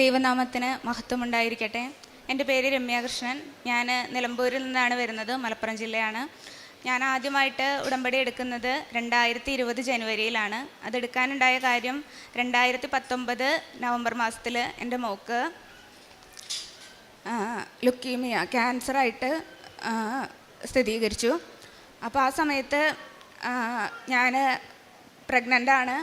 ദൈവനാമത്തിന് മഹത്വമുണ്ടായിരിക്കട്ടെ. എന്റെ പേര് രമ്യാകൃഷ്ണൻ. ഞാൻ നിലമ്പൂരിൽ നിന്നാണ് വരുന്നത് മലപ്പുറം ജില്ലയാണ്. ഞാൻ ആദ്യമായിട്ട് ഉടമ്പടി എടുക്കുന്നത് രണ്ടായിരത്തി ഇരുപത് ജനുവരിയിലാണ്. അതെടുക്കാനുണ്ടായ കാര്യം രണ്ടായിരത്തി പത്തൊമ്പത് നവംബർ മാസത്തിൽ എന്റെ മോക്ക് ലുക്കീമിയ ക്യാൻസറായിട്ട് സ്ഥിരീകരിച്ചു. അപ്പോൾ ആ സമയത്ത് ഞാൻ പ്രഗ്നന്റ് ആണ്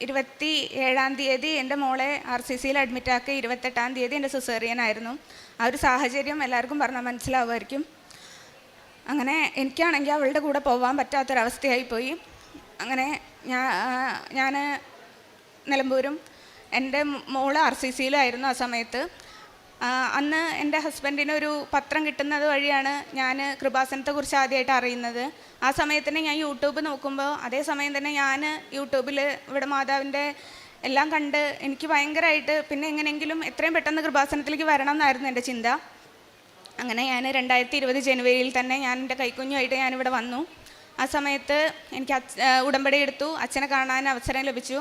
ഇരുപത്തി ഏഴാം തീയതി എന്റെ മോളെ ആർ സി സിയിൽ അഡ്മിറ്റാക്കി ഇരുപത്തെട്ടാം തീയതി എന്റെ സിസേറിയൻ ആയിരുന്നു ആ ഒരു സാഹചര്യം എല്ലാവർക്കും പറഞ്ഞാൽ മനസ്സിലാവുമായിരിക്കും. അങ്ങനെ എനിക്കാണെങ്കിൽ അവളുടെ കൂടെ പോകാൻ പറ്റാത്തൊരവസ്ഥയായി പോയി അങ്ങനെ ഞാൻ ഞാൻ നിലമ്പൂരും എന്റെ മോൾ ആർ സി സിയിലായിരുന്നു ആ സമയത്ത്. അന്ന് എന്റെ ഹസ്ബൻഡിന് ഒരു പത്രം കിട്ടുന്നത് വഴിയാണ് ഞാൻ കൃപാസനത്തെക്കുറിച്ച് ആദ്യമായിട്ട് അറിയുന്നത്. ആ സമയത്ത് ഞാൻ യൂട്യൂബ് നോക്കുമ്പോൾ അതേ സമയം തന്നെ ഞാൻ യൂട്യൂബിൽ ഇവിടെ മാതാവിന്റെ എല്ലാം കണ്ട് എനിക്ക് ഭയങ്കരമായിട്ട് പിന്നെ എങ്ങനെയെങ്കിലും എത്രയും പെട്ടെന്ന് കൃപാസനത്തിലേക്ക് വരണം എന്നായിരുന്നു എന്റെ ചിന്ത. അങ്ങനെ ഞാൻ രണ്ടായിരത്തി ഇരുപത് ജനുവരിയിൽ തന്നെ ഞാൻ എന്റെ കൈക്കുഞ്ഞുമായിട്ട് ഞാനിവിടെ വന്നു. ആ സമയത്ത് എനിക്ക് ഉടമ്പടി എടുത്തു. അച്ഛനെ കാണാൻ അവസരം ലഭിച്ചു.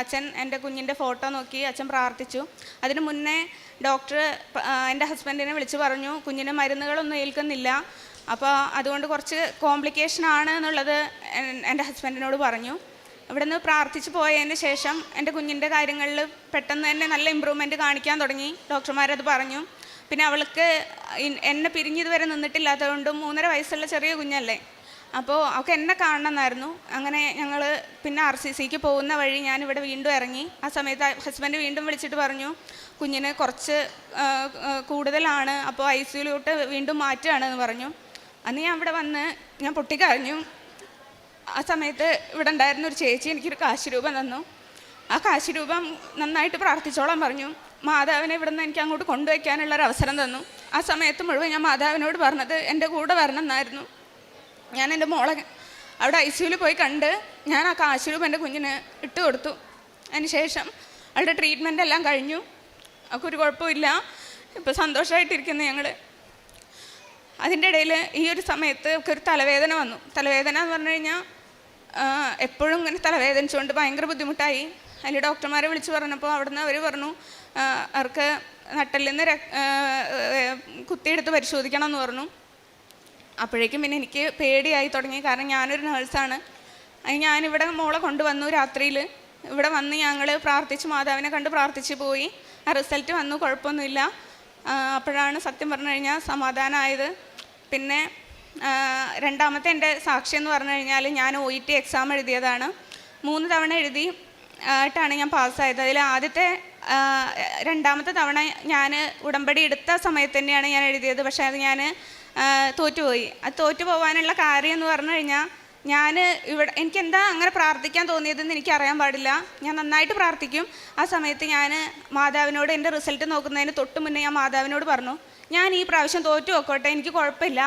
അച്ഛൻ എന്റെ കുഞ്ഞിന്റെ ഫോട്ടോ നോക്കി അച്ഛൻ പ്രാർത്ഥിച്ചു. അതിനു മുന്നേ ഡോക്ടർ എന്റെ ഹസ്ബൻഡിനെ വിളിച്ച് പറഞ്ഞു കുഞ്ഞിന് മരുന്നുകളൊന്നും ഏൽക്കുന്നില്ല. അപ്പോൾ അതുകൊണ്ട് കുറച്ച് കോംപ്ലിക്കേഷൻ ആണ് എന്നുള്ളത് എന്റെ ഹസ്ബൻഡിനോട് പറഞ്ഞു. ഇവിടെ നിന്ന് പ്രാർത്ഥിച്ച് പോയതിന് ശേഷം എന്റെ കുഞ്ഞിന്റെ കാര്യങ്ങളിൽ പെട്ടെന്ന് തന്നെ നല്ല ഇമ്പ്രൂവ്മെന്റ് കാണിക്കാൻ തുടങ്ങി. ഡോക്ടർമാരത് പറഞ്ഞു. പിന്നെ അവൾക്ക് എന്നെ പിരിഞ്ഞിതുവരെ നിന്നിട്ടില്ലാത്തതുകൊണ്ട് മൂന്നര വയസ്സുള്ള ചെറിയ കുഞ്ഞല്ലേ. അപ്പോൾ അവൾക്ക് എന്നെ കാണണമെന്നായിരുന്നു. അങ്ങനെ ഞങ്ങൾ പിന്നെ ആർ സി സിക്ക് പോകുന്ന വഴി ഞാൻ വീണ്ടും ഇറങ്ങി. ആ സമയത്ത് ഹസ്ബൻഡ് വീണ്ടും വിളിച്ചിട്ട് പറഞ്ഞു കുഞ്ഞിന് കുറച്ച് കൂടുതലാണ്. അപ്പോൾ ഐ സിയിലോട്ട് വീണ്ടും മാറ്റുകയാണ് എന്ന് പറഞ്ഞു. അന്ന് ഞാൻ ഇവിടെ വന്ന് ഞാൻ പൊട്ടിക്കറിഞ്ഞു ആ സമയത്ത് ഇവിടെ ഉണ്ടായിരുന്ന ഒരു ചേച്ചി എനിക്കൊരു കാശ് രൂപം തന്നു. ആ കാശിരൂപം നന്നായിട്ട് പ്രാർത്ഥിച്ചോളാൻ പറഞ്ഞു. മാതാവിനെ ഇവിടെ നിന്ന് എനിക്ക് അങ്ങോട്ട് കൊണ്ടുവയ്ക്കാനുള്ള അവസരം തന്നു. ആ സമയത്ത് മുഴുവൻ ഞാൻ മാതാവിനോട് പറഞ്ഞത് എന്റെ കൂടെ വരണം എന്നായിരുന്നു. ഞാൻ എന്റെ മോളെ അവിടെ ഐ സിയുവിൽ പോയി കണ്ട് ഞാൻ ആ കാശ് രൂപ എന്റെ കുഞ്ഞിന് ഇട്ട് കൊടുത്തു. അതിന് ശേഷം അവളുടെ ട്രീറ്റ്മെന്റ് എല്ലാം കഴിഞ്ഞു. അവൾക്ക് ഒരു കുഴപ്പമില്ല. ഇപ്പോൾ സന്തോഷമായിട്ടിരിക്കുന്നു ഞങ്ങൾ അതിന്റെ ഇടയിൽ ഈ ഒരു സമയത്ത് ഒക്കെ ഒരു തലവേദന വന്നു. തലവേദന എന്ന് പറഞ്ഞു കഴിഞ്ഞാൽ എപ്പോഴും ഇങ്ങനെ തലവേദനിച്ചുകൊണ്ട് ഭയങ്കര ബുദ്ധിമുട്ടായി. അതിൽ ഡോക്ടർമാരെ വിളിച്ച് പറഞ്ഞപ്പോൾ അവിടുന്ന് അവർ പറഞ്ഞു അവർക്ക് നട്ടലിൽ നിന്ന് കുത്തിയെടുത്ത് പരിശോധിക്കണം എന്ന് പറഞ്ഞു. അപ്പോഴേക്കും പിന്നെ എനിക്ക് പേടിയായി തുടങ്ങി. കാരണം ഞാനൊരു നേഴ്സാണ് അത് ഞാനിവിടെ മോളെ കൊണ്ടുവന്നു രാത്രിയിൽ. ഇവിടെ വന്ന് ഞങ്ങൾ പ്രാർത്ഥിച്ച് മാതാവിനെ കണ്ട് പ്രാർത്ഥിച്ച് പോയി. ആ റിസൾട്ട് വന്നു കുഴപ്പമൊന്നുമില്ല. അപ്പോഴാണ് സത്യം പറഞ്ഞു കഴിഞ്ഞാൽ സമാധാനമായത്. പിന്നെ രണ്ടാമത്തെ എന്റെ സാക്ഷി എന്ന് പറഞ്ഞു കഴിഞ്ഞാൽ ഞാൻ ഒ ഇ ടി എക്സാം എഴുതിയതാണ്. മൂന്ന് തവണ എഴുതി ആയിട്ടാണ് ഞാൻ പാസ്സായത് അതിൽ ആദ്യത്തെ രണ്ടാമത്തെ തവണ ഞാൻ ഉടമ്പടി എടുത്ത സമയത്ത് തന്നെയാണ് ഞാൻ എഴുതിയത്. പക്ഷേ അത് ഞാൻ തോറ്റുപോയി. അത് തോറ്റു പോകാനുള്ള കാര്യം എന്ന് പറഞ്ഞു കഴിഞ്ഞാൽ ഞാൻ ഇവിടെ എനിക്ക് എന്താ അങ്ങനെ പ്രാർത്ഥിക്കാൻ തോന്നിയതെന്ന് എനിക്ക് അറിയാൻ പാടില്ല. ഞാൻ നന്നായിട്ട് പ്രാർത്ഥിക്കും. ആ സമയത്ത് ഞാൻ മാതാവിനോട് എന്റെ റിസൾട്ട് നോക്കുന്നതിന് തൊട്ട് മുന്നേ ഞാൻ മാതാവിനോട് പറഞ്ഞു ഞാൻ ഈ പ്രാവശ്യം തോറ്റു നോക്കോട്ടെ എനിക്ക് കുഴപ്പമില്ല.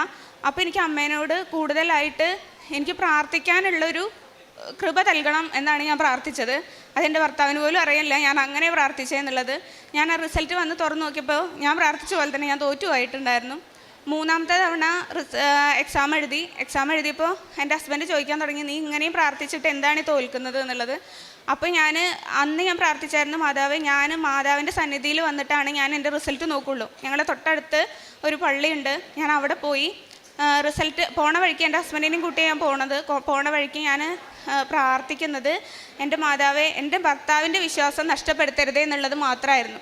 അപ്പോൾ എനിക്ക് അമ്മേനോട് കൂടുതലായിട്ട് എനിക്ക് പ്രാർത്ഥിക്കാനുള്ളൊരു കൃപ നൽകണം എന്നാണ് ഞാൻ പ്രാർത്ഥിച്ചത്. അതെന്റെ ഭർത്താവിന് പോലും അറിയില്ല ഞാൻ അങ്ങനെ പ്രാർത്ഥിച്ചതെന്നുള്ളത് ഞാൻ ആ റിസൾട്ട് വന്ന് തുറന്നു നോക്കിയപ്പോൾ ഞാൻ പ്രാർത്ഥിച്ച പോലെ തന്നെ ഞാൻ തോറ്റു തോറ്റുപോയിട്ടുണ്ടായിരുന്നു. മൂന്നാമത്തെ തവണ എക്സാം എഴുതി. എക്സാം എഴുതിയപ്പോൾ എന്റെ ഹസ്ബൻഡ് ചോദിക്കാൻ തുടങ്ങി നീ ഇങ്ങനെയും പ്രാർത്ഥിച്ചിട്ട് എന്താണ് തോൽക്കുന്നത്? എന്നുള്ളത്. അപ്പോൾ ഞാൻ അന്ന് ഞാൻ പ്രാർത്ഥിച്ചായിരുന്നു മാതാവ് ഞാൻ മാതാവിന്റെ സന്നിധിയിൽ വന്നിട്ടാണ് ഞാൻ എന്റെ റിസൾട്ട് നോക്കുള്ളൂ. ഞങ്ങളുടെ തൊട്ടടുത്ത് ഒരു പള്ളിയുണ്ട്. ഞാൻ അവിടെ പോയി റിസൾട്ട് പോണ വഴിക്ക് എന്റെ ഹസ്ബൻഡിനെയും കൂട്ടി ഞാൻ പോണത്. പോണ വഴിക്ക് ഞാൻ പ്രാർത്ഥിക്കുന്നത് എന്റെ മാതാവെ എന്റെ ഭർത്താവിന്റെ വിശ്വാസം നഷ്ടപ്പെടുത്തരുത് എന്നുള്ളത് മാത്രമായിരുന്നു.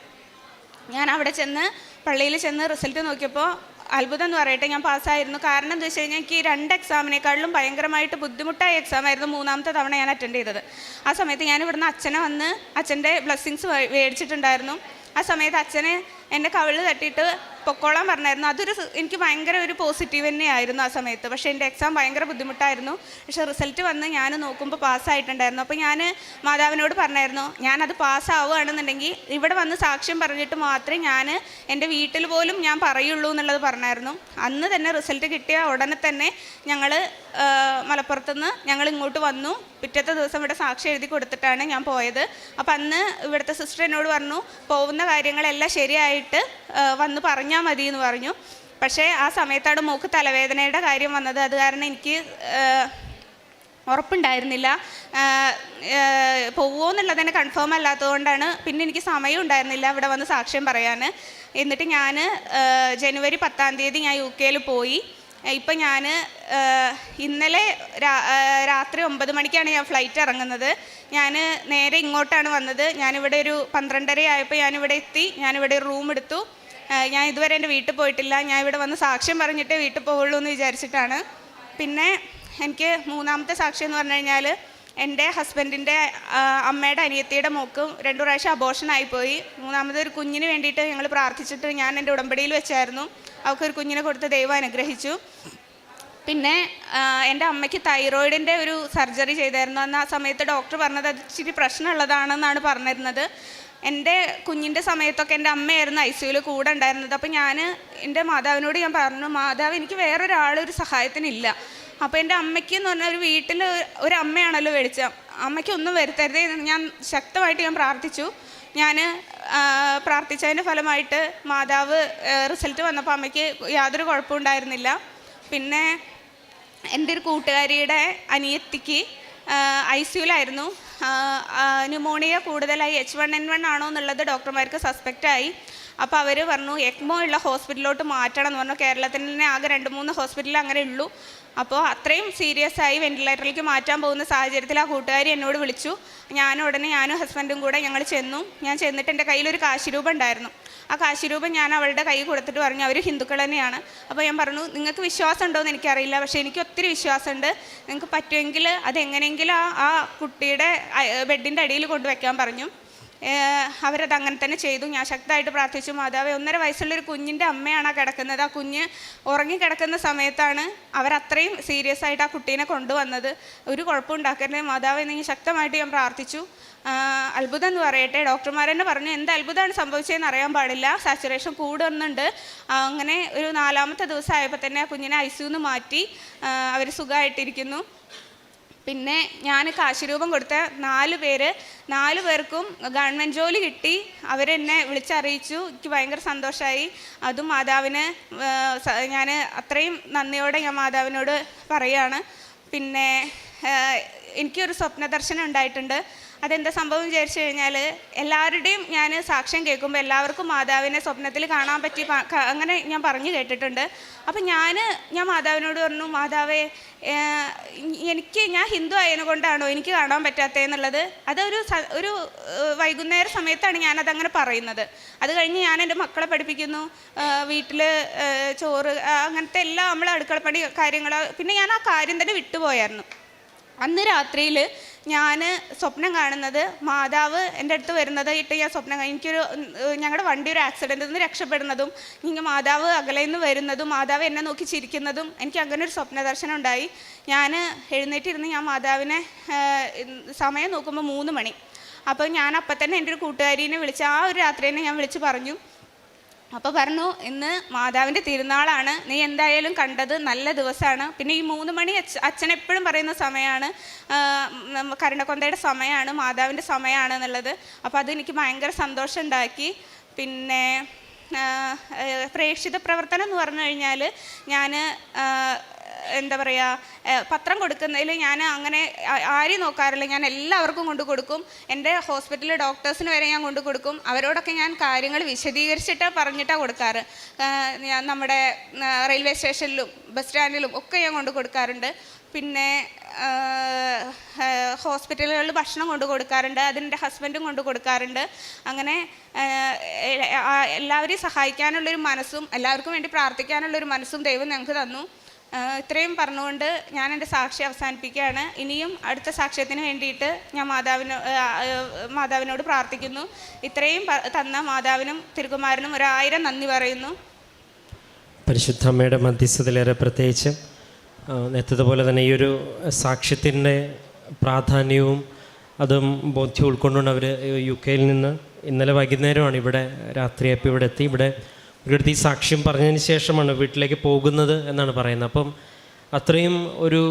ഞാൻ അവിടെ ചെന്ന് പള്ളിയിൽ ചെന്ന് റിസൾട്ട് നോക്കിയപ്പോൾ അത്ഭുതം എന്ന് പറയട്ടെ ഞാൻ പാസ്സായിരുന്നു. കാരണം എന്താ വെച്ച് കഴിഞ്ഞാൽ എനിക്ക് രണ്ട് എക്സാമിനേക്കാളിലും ഭയങ്കരമായിട്ട് ബുദ്ധിമുട്ടായ എക്സാമായിരുന്നു മൂന്നാമത്തെ തവണ ഞാൻ അറ്റൻഡ് ചെയ്തത്. ആ സമയത്ത് ഞാൻ ഇവിടുന്ന് അച്ഛനെ വന്ന് അച്ഛന്റെ ബ്ലെസ്സിങ്സ് മേടിച്ചിട്ടുണ്ടായിരുന്നു. ആ സമയത്ത് അച്ഛനെ എന്റെ കവിൾ തട്ടിയിട്ട് പൊക്കോളാൻ പറഞ്ഞായിരുന്നു. അതൊരു എനിക്ക് ഭയങ്കര ഒരു പോസിറ്റീവ് തന്നെയായിരുന്നു ആ സമയത്ത്. പക്ഷേ എന്റെ എക്സാം ഭയങ്കര ബുദ്ധിമുട്ടായിരുന്നു. പക്ഷേ റിസൾട്ട് വന്ന് ഞാൻ നോക്കുമ്പോൾ പാസ്സായിട്ടുണ്ടായിരുന്നു അപ്പോൾ ഞാൻ മാതാവിനോട് പറഞ്ഞായിരുന്നു ഞാനത് പാസ്സാവുകയാണെന്നുണ്ടെങ്കിൽ ഇവിടെ വന്ന് സാക്ഷ്യം പറഞ്ഞിട്ട് മാത്രമേ ഞാൻ എന്റെ വീട്ടിൽ പോലും ഞാൻ പറയുള്ളൂ എന്നുള്ളത് പറഞ്ഞായിരുന്നു. അന്ന് തന്നെ റിസൾട്ട് കിട്ടിയ ഉടനെ തന്നെ ഞങ്ങൾ മലപ്പുറത്തുനിന്ന് ഞങ്ങൾ ഇങ്ങോട്ട് വന്നു. പിറ്റത്തെ ദിവസം ഇവിടെ സാക്ഷി എഴുതി കൊടുത്തിട്ടാണ് ഞാൻ പോയത്. അപ്പം അന്ന് ഇവിടുത്തെ സിസ്റ്റർ എന്നോട് പറഞ്ഞു പോകുന്ന കാര്യങ്ങളെല്ലാം ശരിയായിട്ട് വന്ന് വന്ന് പറഞ്ഞാൽ മതി എന്ന് പറഞ്ഞു. പക്ഷേ ആ സമയത്താണ് മോക്ക് തലവേദനയുടെ കാര്യം വന്നത്. അത് കാരണം എനിക്ക് ഉറപ്പുണ്ടായിരുന്നില്ല. പോവുമോ എന്നുള്ളത് തന്നെ കൺഫേം അല്ലാത്തതുകൊണ്ടാണ് പിന്നെ എനിക്ക് സമയം ഉണ്ടായിരുന്നില്ല ഇവിടെ വന്ന് സാക്ഷ്യം പറയാൻ എന്നിട്ട് ഞാൻ ജനുവരി പത്താം തീയതി ഞാൻ യു കെയിൽ പോയി. ഇപ്പം ഞാൻ ഇന്നലെ രാത്രി ഒമ്പത് മണിക്കാണ് ഞാൻ ഫ്ലൈറ്റ് ഇറങ്ങുന്നത്. ഞാൻ നേരെ ഇങ്ങോട്ടാണ് വന്നത്. ഞാനിവിടെ ഒരു പന്ത്രണ്ടര ആയപ്പോൾ ഞാനിവിടെ എത്തി. ഞാനിവിടെ ഒരു റൂം എടുത്തു. ഞാൻ ഇതുവരെ എന്റെ വീട്ടിൽ പോയിട്ടില്ല. ഞാൻ ഇവിടെ വന്ന് സാക്ഷ്യം പറഞ്ഞിട്ടേ വീട്ടിൽ പോവുള്ളൂ എന്ന് വിചാരിച്ചിട്ടാണ്. പിന്നെ എനിക്ക് മൂന്നാമത്തെ സാക്ഷ്യം എന്ന് പറഞ്ഞു കഴിഞ്ഞാൽ എന്റെ ഹസ്ബൻഡിന്റെ അമ്മയുടെ അനിയത്തിയുടെ മോക്കും രണ്ടു പ്രാവശ്യം അബോഷൻ ആയിപ്പോയി. മൂന്നാമത് ഒരു കുഞ്ഞിന് വേണ്ടിയിട്ട് ഞങ്ങൾ പ്രാർത്ഥിച്ചിട്ട് ഞാൻ എന്റെ ഉടമ്പടിയിൽ വെച്ചായിരുന്നു. അവൾക്കൊരു കുഞ്ഞിനെ കൊടുത്ത് ദൈവം അനുഗ്രഹിച്ചു. പിന്നെ എന്റെ അമ്മയ്ക്ക് തൈറോയിഡിന്റെ ഒരു സർജറി ചെയ്തായിരുന്നു. അന്ന് ആ സമയത്ത് ഡോക്ടർ പറഞ്ഞത് അത് ഇച്ചിരി പ്രശ്നമുള്ളതാണെന്നാണ് പറഞ്ഞിരുന്നത്. എന്റെ കുഞ്ഞിന്റെ സമയത്തൊക്കെ എന്റെ അമ്മയായിരുന്നു ഐ സിയുയിൽ കൂടെ ഉണ്ടായിരുന്നത്. അപ്പോൾ ഞാൻ എന്റെ മാതാവിനോട് ഞാൻ പറഞ്ഞു മാതാവ് എനിക്ക് വേറൊരാളൊരു സഹായത്തിനില്ല. അപ്പോൾ എന്റെ അമ്മയ്ക്ക് എന്ന് പറഞ്ഞാൽ ഒരു വീട്ടിൽ ഒരു അമ്മയാണല്ലോ വെളിച്ചം അമ്മയ്ക്ക് ഒന്നും വരുത്തരുതേ ഞാൻ ശക്തമായിട്ട് ഞാൻ പ്രാർത്ഥിച്ചു. ഞാൻ പ്രാർത്ഥിച്ചതിന്റെ ഫലമായിട്ട് മാതാവ് റിസൾട്ട് വന്നപ്പോൾ അമ്മയ്ക്ക് യാതൊരു കുഴപ്പമുണ്ടായിരുന്നില്ല പിന്നെ എന്റെ ഒരു കൂട്ടുകാരിയുടെ അനിയത്തിക്ക് ഐ സിയുലായിരുന്നു ന്യൂമോണിയ കൂടുതലായി എച്ച് വൺ എൻ വൺ ആണോ എന്നുള്ളത് ഡോക്ടർമാർക്ക് സസ്പെക്റ്റ് ആയി. അപ്പോൾ അവർ പറഞ്ഞു എക്മോ ഉള്ള ഹോസ്പിറ്റലിലോട്ട് മാറ്റണം എന്ന് പറഞ്ഞു. കേരളത്തിൽ തന്നെ ആകെ രണ്ട് മൂന്ന് ഹോസ്പിറ്റലിൽ അങ്ങനെ ഉള്ളൂ. അപ്പോൾ അത്രയും സീരിയസ് ആയി വെന്റിലേറ്ററിലേക്ക് മാറ്റാൻ പോകുന്ന സാഹചര്യത്തിൽ ആ കൂട്ടുകാരി എന്നോട് വിളിച്ചു. ഞാൻ ഉടനെ ഞാനും ഹസ്ബൻഡും കൂടെ ഞങ്ങൾ ചെന്നു. ഞാൻ ചെന്നിട്ട് എന്റെ കയ്യിലൊരു കാശ് രൂപ ഉണ്ടായിരുന്നു. ആ കാശിരൂപം ഞാൻ അവളുടെ കൈ കൊടുത്തിട്ട് പറഞ്ഞു അവർ ഹിന്ദുക്കൾ തന്നെയാണ്. അപ്പോൾ ഞാൻ പറഞ്ഞു നിങ്ങൾക്ക് വിശ്വാസം ഉണ്ടോ എന്ന് എനിക്കറിയില്ല പക്ഷേ എനിക്ക് ഒത്തിരി വിശ്വാസമുണ്ട്. നിങ്ങൾക്ക് പറ്റുമെങ്കിൽ അതെങ്ങനെയെങ്കിലും ആ ആ കുട്ടിയുടെ ബെഡിന്റെ അടിയിൽ കൊണ്ടുവയ്ക്കാൻ പറഞ്ഞു. അവരത് അങ്ങനെ തന്നെ ചെയ്തു. ഞാൻ ശക്തമായിട്ട് പ്രാർത്ഥിച്ചു മാതാവ് ഒന്നര വയസ്സുള്ളൊരു കുഞ്ഞിന്റെ അമ്മയാണ് ആ കിടക്കുന്നത്. ആ കുഞ്ഞ് ഉറങ്ങിക്കിടക്കുന്ന സമയത്താണ് അവരത്രയും സീരിയസ് ആയിട്ട് ആ കുട്ടീനെ കൊണ്ടുവന്നത്. ഒരു കുഴപ്പമുണ്ടാക്കരുത്. മാതാവ് എന്ന് ശക്തമായിട്ട് ഞാൻ പ്രാർത്ഥിച്ചു. അത്ഭുതം എന്ന് പറയട്ടെ. ഡോക്ടർമാർ തന്നെ പറഞ്ഞു എന്ത് അത്ഭുതമാണ് സംഭവിച്ചതെന്ന് അറിയാൻ പാടില്ല. സാച്ചുറേഷൻ കൂടുന്നുണ്ട്. അങ്ങനെ ഒരു നാലാമത്തെ ദിവസം ആയപ്പോൾ തന്നെ ആ കുഞ്ഞിനെ ഐ സിയുന്ന് മാറ്റി അവർ സുഖമായിട്ടിരിക്കുന്നു. പിന്നെ ഞാൻ കാശുരൂപം കൊടുത്ത നാല് പേര് നാല് പേർക്കും ഗവൺമെന്റ് ജോലി കിട്ടി. അവരെന്നെ വിളിച്ചറിയിച്ചു. എനിക്ക് ഭയങ്കര സന്തോഷമായി അതും മാതാവിന് ഞാൻ അത്രയും നന്ദിയോടെ ഞാൻ മാതാവിനോട് പറയുകയാണ് പിന്നെ എനിക്കൊരു സ്വപ്ന ദർശനം ഉണ്ടായിട്ടുണ്ട്. അതെന്താ സംഭവം വിചാരിച്ചു കഴിഞ്ഞാൽ എല്ലാവരുടെയും ഞാൻ സാക്ഷ്യം കേൾക്കുമ്പോൾ എല്ലാവർക്കും മാതാവിനെ സ്വപ്നത്തിൽ കാണാൻ പറ്റി അങ്ങനെ ഞാൻ പറഞ്ഞു കേട്ടിട്ടുണ്ട്. അപ്പം ഞാൻ ഞാൻ മാതാവിനോട് പറഞ്ഞു മാതാവേ എനിക്ക് ഞാൻ ഹിന്ദു ആയതിനെ കൊണ്ടാണോ എനിക്ക് കാണാൻ പറ്റാത്തതെന്നുള്ളത്? അതൊരു ഒരു വൈകുന്നേര സമയത്താണ് ഞാനതങ്ങനെ പറയുന്നത്. അത് കഴിഞ്ഞ് ഞാൻ എന്റെ മക്കളെ പഠിപ്പിക്കുന്നു. വീട്ടിൽ ചോറ് അങ്ങനത്തെ എല്ലാം നമ്മൾ അടുക്കളപ്പണി കാര്യങ്ങൾ പിന്നെ ഞാൻ ആ കാര്യം തന്നെ വിട്ടുപോയായിരുന്നു. അന്ന് രാത്രിയിൽ ഞാൻ സ്വപ്നം കാണുന്നത് മാതാവ് എന്റെ അടുത്ത് വരുന്നത് ഇട്ട് ഞാൻ സ്വപ്നം എനിക്കൊരു ഞങ്ങളുടെ വണ്ടി ഒരു ആക്സിഡന്റിൽ നിന്ന് രക്ഷപ്പെടുന്നതും ഇങ്ങനെ മാതാവ് അകലെ നിന്ന് വരുന്നതും മാതാവ് എന്നെ നോക്കി ചിരിക്കുന്നതും എനിക്ക് അങ്ങനെ ഒരു സ്വപ്ന ദർശനം ഉണ്ടായി. ഞാൻ എഴുന്നേറ്റിരുന്ന് ഞാൻ മാതാവിനെ സമയം നോക്കുമ്പോൾ മൂന്ന് മണി. അപ്പോൾ ഞാൻ അപ്പം തന്നെ എന്റെ ഒരു കൂട്ടുകാരിനെ വിളിച്ച് ആ ഒരു രാത്രി തന്നെ ഞാൻ വിളിച്ച് പറഞ്ഞു. അപ്പോൾ പറഞ്ഞു ഇന്ന് മാതാവിന്റെ തിരുനാളാണ്. നീ എന്തായാലും കണ്ടത് നല്ല ദിവസമാണ്. പിന്നെ ഈ മൂന്ന് മണി അച്ഛ അച്ഛൻ എപ്പോഴും പറയുന്ന സമയമാണ് കരുണക്കൊന്തയുടെ സമയമാണ് മാതാവിന്റെ സമയമാണ് എന്നുള്ളത്. അപ്പോൾ അതെനിക്ക് ഭയങ്കര സന്തോഷം ഉണ്ടാക്കി പിന്നെ പ്രേക്ഷിത പ്രവർത്തനം എന്ന് പറഞ്ഞു കഴിഞ്ഞാൽ ഞാൻ എന്താ പറയുക പത്രം കൊടുക്കുന്നതിൽ ഞാൻ അങ്ങനെ ആരെയും നോക്കാറില്ല. ഞാൻ എല്ലാവർക്കും കൊണ്ടു കൊടുക്കും. എന്റെ ഹോസ്പിറ്റലിലെ ഡോക്ടേഴ്സിന് വരെ ഞാൻ കൊണ്ടു കൊടുക്കും. അവരോടൊക്കെ ഞാൻ കാര്യങ്ങൾ വിശദീകരിച്ചിട്ട് പറഞ്ഞിട്ടാണ് കൊടുക്കാറ്. ഞാൻ നമ്മുടെ റെയിൽവേ സ്റ്റേഷനിലും ബസ് സ്റ്റാൻഡിലും ഒക്കെ ഞാൻ കൊണ്ടു കൊടുക്കാറുണ്ട്. പിന്നെ ഹോസ്പിറ്റലുകളിൽ ഭക്ഷണം കൊണ്ടു കൊടുക്കാറുണ്ട്. അതിന്റെ ഹസ്ബൻഡും കൊണ്ടു കൊടുക്കാറുണ്ട്. അങ്ങനെ എല്ലാവരെയും സഹായിക്കാനുള്ളൊരു മനസ്സും എല്ലാവർക്കും വേണ്ടി പ്രാർത്ഥിക്കാനുള്ളൊരു മനസ്സും ദൈവം ഞങ്ങൾക്ക് തന്നു. ഇത്രയും പറഞ്ഞുകൊണ്ട് ഞാൻ എന്റെ സാക്ഷി അവസാനിപ്പിക്കുകയാണ്. ഇനിയും അടുത്ത സാക്ഷ്യത്തിന് വേണ്ടിയിട്ട് ഞാൻ മാതാവിനോ മാതാവിനോട് പ്രാർത്ഥിക്കുന്നു. ഇത്രയും തന്ന മാതാവിനും തിരുകുമാരനും ഒരായിരം നന്ദി പറയുന്നു. പരിശുദ്ധ അമ്മയുടെ മധ്യസ്ഥതയിലേറെ പ്രത്യേകിച്ച് നേരത്തെ തന്നെ ഈ ഒരു സാക്ഷ്യത്തിന്റെ പ്രാധാന്യവും അതും ബോധ്യം ഉൾക്കൊണ്ടുകൊണ്ട് അവർ യു കെയിൽ നിന്ന് ഇന്നലെ വൈകുന്നേരമാണ് ഇവിടെ രാത്രിയപ്പോൾ ഇവിടെ എത്തി. ഇവിടെ ഒരിടത്ത് ഈ സാക്ഷ്യം പറഞ്ഞതിന് ശേഷമാണ് വീട്ടിലേക്ക് പോകുന്നത് എന്നാണ് പറയുന്നത്. അപ്പം അത്രയും ഒരു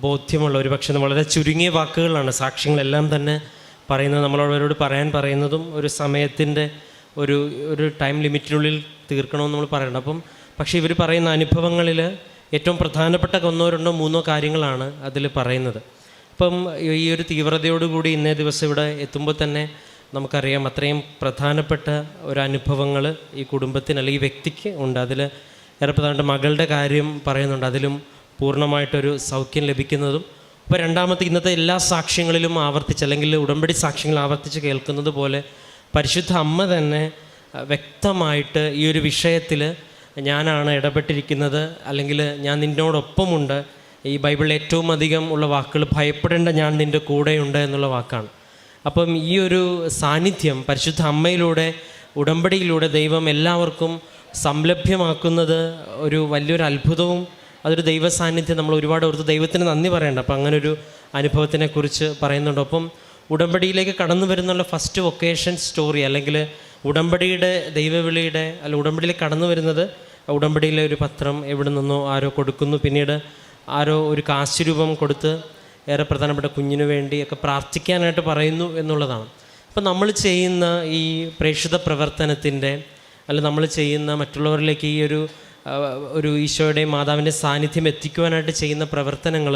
ബോധ്യമുള്ള ഒരു പക്ഷേ വളരെ ചുരുങ്ങിയ വാക്കുകളാണ് സാക്ഷ്യങ്ങളെല്ലാം തന്നെ പറയുന്നത്. നമ്മളവരോട് പറയാൻ പറയുന്നതും ഒരു സമയത്തിന്റെ ഒരു ഒരു ടൈം ലിമിറ്റിനുള്ളിൽ തീർക്കണമെന്ന് നമ്മൾ പറയണം അപ്പം പക്ഷേ ഇവർ പറയുന്ന അനുഭവങ്ങളിൽ ഏറ്റവും പ്രധാനപ്പെട്ട ഒന്നോ രണ്ടോ മൂന്നോ കാര്യങ്ങളാണ് അതിൽ പറയുന്നത്. അപ്പം ഈ ഒരു തീവ്രതയോടുകൂടി ഇന്നേ ദിവസം ഇവിടെ എത്തുമ്പോൾ തന്നെ നമുക്കറിയാം അത്രയും പ്രധാനപ്പെട്ട ഒരു അനുഭവങ്ങൾ ഈ കുടുംബത്തിന് അല്ലെങ്കിൽ വ്യക്തിക്ക് ഉണ്ട്. അതിൽ ഏറെ പ്രധാനപ്പെട്ട മകളുടെ കാര്യം പറയുന്നുണ്ട്. അതിലും പൂർണമായിട്ടൊരു സൗഖ്യം ലഭിക്കുന്നതും അപ്പോൾ രണ്ടാമത്തെ ഇന്നത്തെ എല്ലാ സാക്ഷ്യങ്ങളിലും ആവർത്തിച്ച് അല്ലെങ്കിൽ ഉടമ്പടി സാക്ഷ്യങ്ങൾ ആവർത്തിച്ച് കേൾക്കുന്നത് പോലെ പരിശുദ്ധ അമ്മ തന്നെ വ്യക്തമായിട്ട് ഈ ഒരു വിഷയത്തിൽ ഞാനാണ് ഇടപെട്ടിരിക്കുന്നത് അല്ലെങ്കിൽ ഞാൻ നിന്നോടൊപ്പമുണ്ട്. ഈ ബൈബിളിൽ ഏറ്റവും അധികം ഉള്ള വാക്കുകൾ ഭയപ്പെടേണ്ട ഞാൻ നിന്റെ കൂടെയുണ്ട് എന്നുള്ള വാക്കാണ്. അപ്പം ഈ ഒരു സാന്നിധ്യം പരിശുദ്ധ അമ്മയിലൂടെ ഉടമ്പടിയിലൂടെ ദൈവം എല്ലാവർക്കും സംലഭ്യമാക്കുന്നത് ഒരു വലിയൊരു അത്ഭുതവും അതൊരു ദൈവ സാന്നിധ്യം നമ്മൾ ഒരുപാട് ഓർത്ത് ദൈവത്തിന് നന്ദി പറയേണ്ട. അപ്പം അങ്ങനെ ഒരു അനുഭവത്തിനെ കുറിച്ച് പറയുന്നുണ്ട്. അപ്പം ഉടമ്പടിയിലേക്ക് കടന്നു വരുന്നുള്ള ഫസ്റ്റ് വൊക്കേഷൻ സ്റ്റോറി അല്ലെങ്കിൽ ഉടമ്പടിയുടെ ദൈവവിളിയുടെ അല്ല ഉടമ്പടിയിലേക്ക് കടന്നു വരുന്നത് ഉടമ്പടിയിലെ ഒരു പത്രം എവിടെ നിന്നോ ആരോ കൊടുക്കുന്നു. പിന്നീട് ആരോ ഒരു കാശ് രൂപം കൊടുത്ത് ഏറെ പ്രധാനപ്പെട്ട കുഞ്ഞിനു വേണ്ടിയൊക്കെ പ്രാർത്ഥിക്കാനായിട്ട് പറയുന്നു എന്നുള്ളതാണ്. അപ്പോൾ നമ്മൾ ചെയ്യുന്ന ഈ പ്രേക്ഷിത പ്രവർത്തനത്തിന്റെ അല്ല നമ്മൾ ചെയ്യുന്ന മറ്റുള്ളവരിലേക്ക് ഈ ഒരു ഒരു ഈശോയുടെയും മാതാവിന്റെ സാന്നിധ്യം എത്തിക്കുവാനായിട്ട് ചെയ്യുന്ന പ്രവർത്തനങ്ങൾ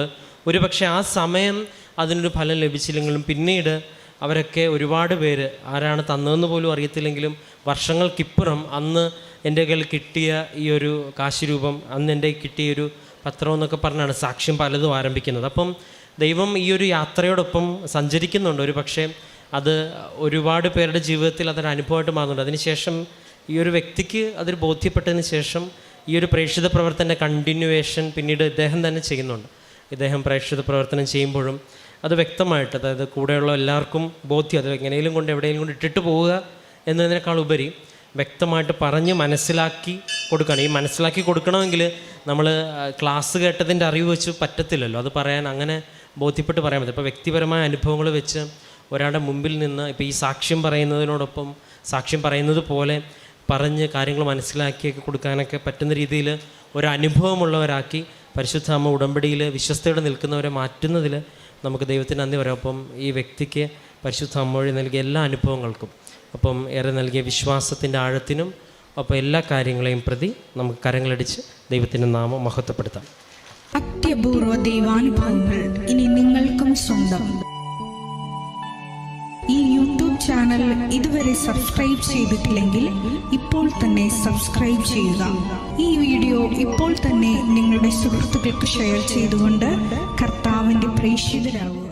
ഒരുപക്ഷെ ആ സമയം അതിനൊരു ഫലം ലഭിച്ചില്ലെങ്കിലും പിന്നീട് അവരൊക്കെ ഒരുപാട് പേര് ആരാണ് തന്നതെന്ന് പോലും അറിയത്തില്ലെങ്കിലും വർഷങ്ങൾക്കിപ്പുറം അന്ന് എന്റെ കയ്യിൽ കിട്ടിയ ഈ ഒരു കാശിരൂപം അന്ന് എന്റെ കിട്ടിയ ഒരു പത്രം എന്നൊക്കെ പറഞ്ഞാണ് സാക്ഷ്യം പലതും ആരംഭിക്കുന്നത്. അപ്പം ദൈവം ഈ ഒരു യാത്രയോടൊപ്പം സഞ്ചരിക്കുന്നുണ്ട്. ഒരു പക്ഷേ അത് ഒരുപാട് പേരുടെ ജീവിതത്തിൽ അതൊരു അനുഭവമായിട്ട് മാറുന്നുണ്ട്. അതിനുശേഷം ഈ ഒരു വ്യക്തിക്ക് അതൊരു ബോധ്യപ്പെട്ടതിന് ശേഷം ഈ ഒരു പ്രേക്ഷിത പ്രവർത്തന കണ്ടിന്യൂവേഷൻ പിന്നീട് ഇദ്ദേഹം തന്നെ ചെയ്യുന്നുണ്ട്. ഇദ്ദേഹം പ്രേക്ഷിത പ്രവർത്തനം ചെയ്യുമ്പോഴും അത് വ്യക്തമായിട്ട് അതായത് കൂടെയുള്ള എല്ലാവർക്കും ബോധ്യം അത് എങ്ങനെയും കൊണ്ട് എവിടെയെങ്കിലും കൊണ്ട് ഇട്ടിട്ട് പോവുക എന്നതിനേക്കാൾ ഉപരി വ്യക്തമായിട്ട് പറഞ്ഞ് മനസ്സിലാക്കി കൊടുക്കണം. ഈ മനസ്സിലാക്കി കൊടുക്കണമെങ്കിൽ നമ്മൾ ക്ലാസ് കേട്ടതിന്റെ അറിവ് വെച്ച് പറ്റത്തില്ലല്ലോ. അത് പറയാൻ അങ്ങനെ ബോധ്യപ്പെട്ട് പറയാൻ പറ്റും ഇപ്പോൾ വ്യക്തിപരമായ അനുഭവങ്ങൾ വെച്ച് ഒരാളുടെ മുമ്പിൽ നിന്ന് ഇപ്പോൾ ഈ സാക്ഷ്യം പറയുന്നതിനോടൊപ്പം സാക്ഷ്യം പറയുന്നത് പോലെ പറഞ്ഞ് കാര്യങ്ങൾ മനസ്സിലാക്കിയൊക്കെ കൊടുക്കാനൊക്കെ പറ്റുന്ന രീതിയിൽ ഒരു അനുഭവമുള്ളവരാക്കി പരിശുദ്ധ അമ്മ ഉടമ്പടിയിൽ വിശ്വസ്തയോടെ നിൽക്കുന്നവരെ മാറ്റുന്നതിൽ നമുക്ക് ദൈവത്തിന് നന്ദി പറയാം. അപ്പം ഈ വ്യക്തിക്ക് പരിശുദ്ധ അമ്മ വഴി നൽകിയ എല്ലാ അനുഭവങ്ങൾക്കും അപ്പം ഏറെ നൽകിയ വിശ്വാസത്തിന്റെ ആഴത്തിനും അപ്പം എല്ലാ കാര്യങ്ങളെയും പ്രതി നമുക്ക് കരങ്ങളടിച്ച് ദൈവത്തിന്റെ നാമം മഹത്വപ്പെടുത്താം. അത്യപൂർവ ദൈവാനുഭവങ്ങൾ ഇനി നിങ്ങൾക്കും സ്വന്തം. ഈ യൂട്യൂബ് ചാനൽ ഇതുവരെ സബ്സ്ക്രൈബ് ചെയ്തിട്ടില്ലെങ്കിൽ ഇപ്പോൾ തന്നെ സബ്സ്ക്രൈബ് ചെയ്യുക. ഈ വീഡിയോ ഇപ്പോൾ തന്നെ നിങ്ങളുടെ സുഹൃത്തുക്കൾക്ക് ഷെയർ ചെയ്തുകൊണ്ട് കർത്താവിന്റെ പ്രേക്ഷിതരാകുക.